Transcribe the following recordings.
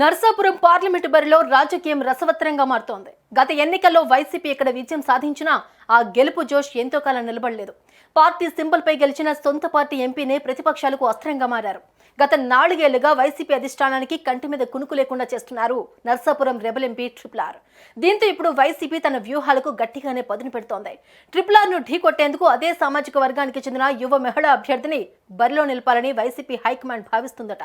Narsapuram parliament బరిలో రాజకీయం రసవత్తరంగా మారుతోంది. గత ఎన్నికల్లో వైసీపీ ఇక్కడ విజయం సాధించినా ఆ గెలుపు జోష్ ఎంతో కాలం నిలబడలేదు. పార్టీ సింబల్పై గెలిచిన సొంత పార్టీ ఎంపీనే ప్రతిపక్షాలకు అస్త్రంగా మారారు. గత నాలుగేళ్ళుగా వైసీపీ అధిష్టానానికి కంటి మీద కునుకు లేకుండా చేస్తున్నారు Narsapuram rebel MP triple R. దీంతో ఇప్పుడు వైసీపీ తన వ్యూహాలకు గట్టిగానే పదును పెడుతోంది. ట్రిపుల్ ఆర్ను ఢీకొట్టేందుకు అదే సామాజిక వర్గానికి చెందిన యువ మహిళా అభ్యర్థిని బరిలో నిలపాలని YCP high command భావిస్తుందట.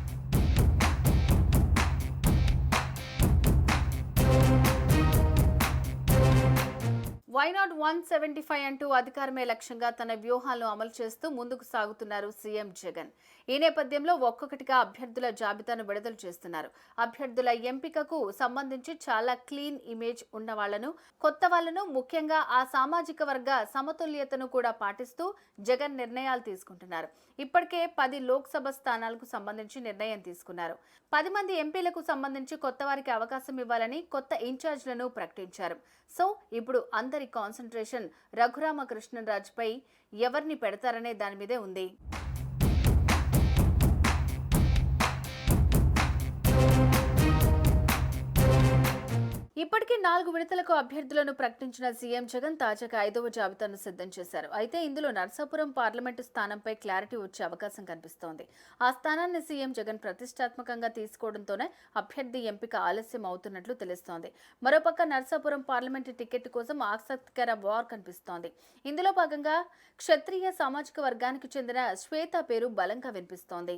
Why not one seventy five అంటూ అధికారమే లక్ష్యంగా తన వ్యూహాలను అమలు చేస్తూ ముందుకు సాగుతున్నారు సీఎం జగన్. ఈ నేపథ్యంలో ఒక్కొక్కటిగా అభ్యర్థుల జాబితాను విడుదల చేస్తున్నారు. అభ్యర్థుల ఎంపికకు సంబంధించి చాలా క్లీన్ ఇమేజ్ ఉన్న వాళ్ళను కొత్త వాళ్ళను ముఖ్యంగా ఆ సామాజిక వర్గ సమతుల్యతను కూడా పాటిస్తూ జగన్ నిర్ణయాలు తీసుకుంటున్నారు. ఇప్పటికే పది లోక్సభ స్థానాలకు సంబంధించి నిర్ణయం తీసుకున్నారు. పది మంది ఎంపీలకు సంబంధించి కొత్త వారికి అవకాశం ఇవ్వాలని కొత్త ఇన్ఛార్జ్లను ప్రకటించారు. సో ఇప్పుడు అందరి కాన్సన్ట్రేషన్ రఘురామకృష్ణరాజుపై ఎవరిని పెడతారనే దాని మీదే ఉంది. ఇప్పటికే నాలుగు విడతలకు అభ్యర్థులను ప్రకటించిన సీఎం జగన్ తాజాగా ఐదవ జాబితాను సిద్ధం చేశారు. అయితే ఇందులో నర్సాపురం పార్లమెంటు స్థానంపై క్లారిటీ వచ్చే అవకాశం కనిపిస్తోంది. ఆ స్థానాన్ని సీఎం జగన్ ప్రతిష్టాత్మకంగా తీసుకోవడంతోనే అభ్యర్థి ఎంపిక ఆలస్యం అవుతున్నట్లు తెలుస్తోంది. మరోపక్క నర్సాపురం పార్లమెంటు టికెట్ కోసం ఆసక్తికర వార్ కనిపిస్తోంది. ఇందులో భాగంగా క్షత్రియ సామాజిక వర్గానికి చెందిన శ్వేత పేరు బలంగా వినిపిస్తోంది.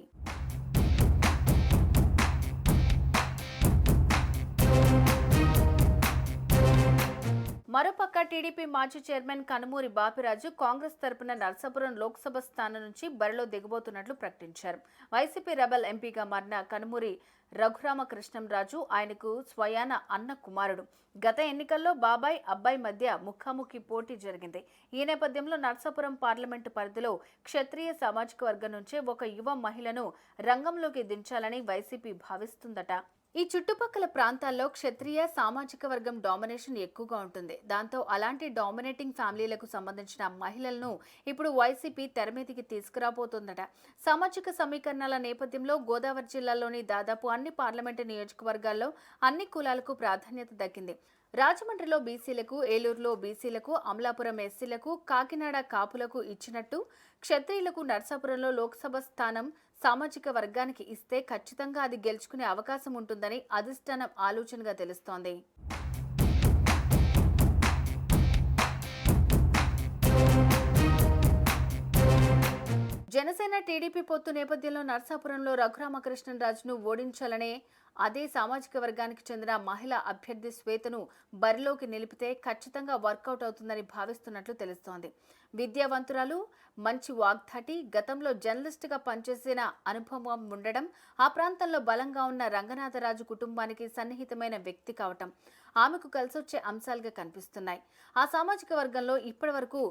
మరోపక్క టీడీపీ మాజీ చైర్మన్ కనుమూరి బాపిరాజు కాంగ్రెస్ తరపున నర్సాపురం లోక్సభ స్థానం నుంచి బరిలో దిగబోతున్నట్లు ప్రకటించారు. వైసీపీ రెబల్ ఎంపీగా మారిన కనుమూరి రఘురామకృష్ణంరాజు ఆయనకు స్వయాన అన్న కుమారుడు. గత ఎన్నికల్లో బాబాయ్ అబ్బాయి మధ్య ముఖాముఖి పోటీ జరిగింది. ఈ నేపథ్యంలో నర్సాపురం పార్లమెంటు పరిధిలో క్షత్రియ సామాజిక వర్గం నుంచే ఒక యువ మహిళను రంగంలోకి దించాలని వైసీపీ భావిస్తుందట. ఈ చుట్టుపక్కల ప్రాంతాల్లో క్షత్రియ సామాజిక వర్గం డామినేషన్ ఎక్కువగా ఉంటుంది. దాంతో అలాంటి డామినేటింగ్ ఫ్యామిలీలకు సంబంధించిన మహిళలను ఇప్పుడు వైసీపీ తెరమీదికి తీసుకురాబోతోందట. సామాజిక సమీకరణాల నేపథ్యంలో గోదావరి జిల్లాలోని దాదాపు అన్ని పార్లమెంటు నియోజకవర్గాల్లో అన్ని కులాలకు ప్రాధాన్యత దక్కింది. రాజమండ్రిలో బీసీలకు ఏలూరులో బీసీలకు అమలాపురం ఎస్సీలకు కాకినాడ కాపులకు ఇచ్చినట్టు క్షత్రియులకు నర్సాపురంలో లోక్సభ స్థానం సామాజిక వర్గానికి ఇస్తే ఖచ్చితంగా అది గెలుచుకునే అవకాశం ఉంటుందని అధిష్టానం ఆలోచనగా తెలుస్తోంది. జనసేన టీడీపీ పొత్తు నేపథ్యంలో నర్సాపురంలో రఘురామకృష్ణరాజును ఓడించాలనే అదే సామాజిక వర్గానికి చెందిన మహిళ అభ్యర్థి శ్వేతను బరిలోకి నిలిపితే ఖచ్చితంగా వర్కౌట్ అవుతుందని భావిస్తున్నట్లు తెలుస్తోంది. విద్యావంతురాలు మంచి వాగ్ధాటి గతంలో జర్నలిస్టుగా పనిచేసిన అనుభవం ఉండడం ఆ ప్రాంతంలో బలంగా ఉన్న రంగనాథరాజు కుటుంబానికి సన్నిహితమైన వ్యక్తి కావటం ఆమెకు కలిసొచ్చే అంశాలుగా కనిపిస్తున్నాయి. ఆ సామాజిక వర్గంలో ఇప్పటివరకు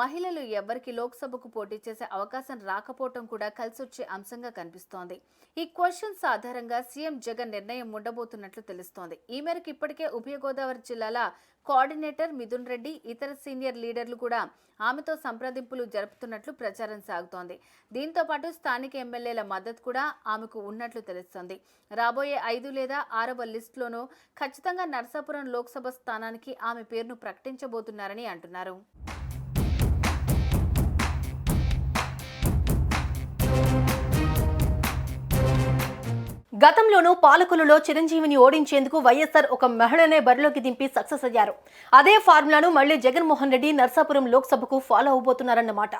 మహిళలు ఎవరికి లోక్సభకు పోటీ చేసే అవకాశం రాకపోవటం కూడా కలిసొచ్చే అంశంగా కనిపిస్తోంది. ఈ క్వశ్చన్స్ ఆధారంగా సీఎం జగన్ నిర్ణయం ఉండబోతున్నట్లు తెలుస్తోంది. ఈ మేరకు ఇప్పటికే ఉభయ గోదావరి జిల్లాల కోఆర్డినేటర్ మిథున్ రెడ్డి ఇతర సీనియర్ లీడర్లు కూడా ఆమెతో సంప్రదింపులు జరుపుతున్నట్లు ప్రచారం సాగుతోంది. దీంతో పాటు స్థానిక ఎమ్మెల్యేల మద్దతు కూడా ఆమెకు ఉన్నట్లు తెలుస్తోంది. రాబోయే ఐదు లేదా ఆరవ లిస్టులోనూ ఖచ్చితంగా నర్సాపురం లోక్సభ స్థానానికి ఆమె పేరును ప్రకటించబోతున్నారని అంటున్నారు. గతంలోనూ పాలకులలో చిరంజీవిని ఓడించేందుకు వైఎస్ఆర్ ఒక మహిళనే బరిలోకి దింపి సక్సెస్ అయ్యారు. అదే ఫార్ములాను మళ్ళీ జగన్మోహన్ రెడ్డి నర్సాపురం లోక్సభకు ఫాలో అవబోతున్నారన్నమాట.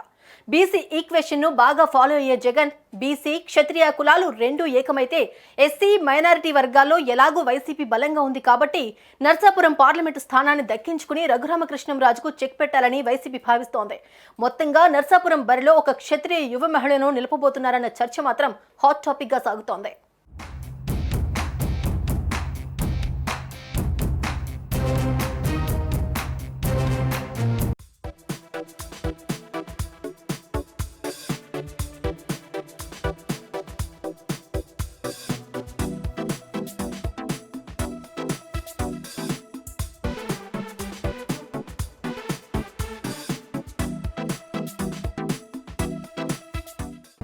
బీసీ ఈక్వేషన్ను బాగా ఫాలో అయ్యే జగన్ బీసీ క్షత్రియ కులాలు రెండు ఏకమైతే ఎస్సీ మైనారిటీ వర్గాల్లో ఎలాగూ వైసీపీ బలంగా ఉంది కాబట్టి నర్సాపురం పార్లమెంటు స్థానాన్ని దక్కించుకుని రఘురామకృష్ణంరాజుకు చెక్ పెట్టాలని వైసీపీ భావిస్తోంది. మొత్తంగా నర్సాపురం బరిలో ఒక క్షత్రియ యువ మహిళను నిలపబోతున్నారన్న చర్చ మాత్రం హాట్ టాపిక్గా సాగుతోంది.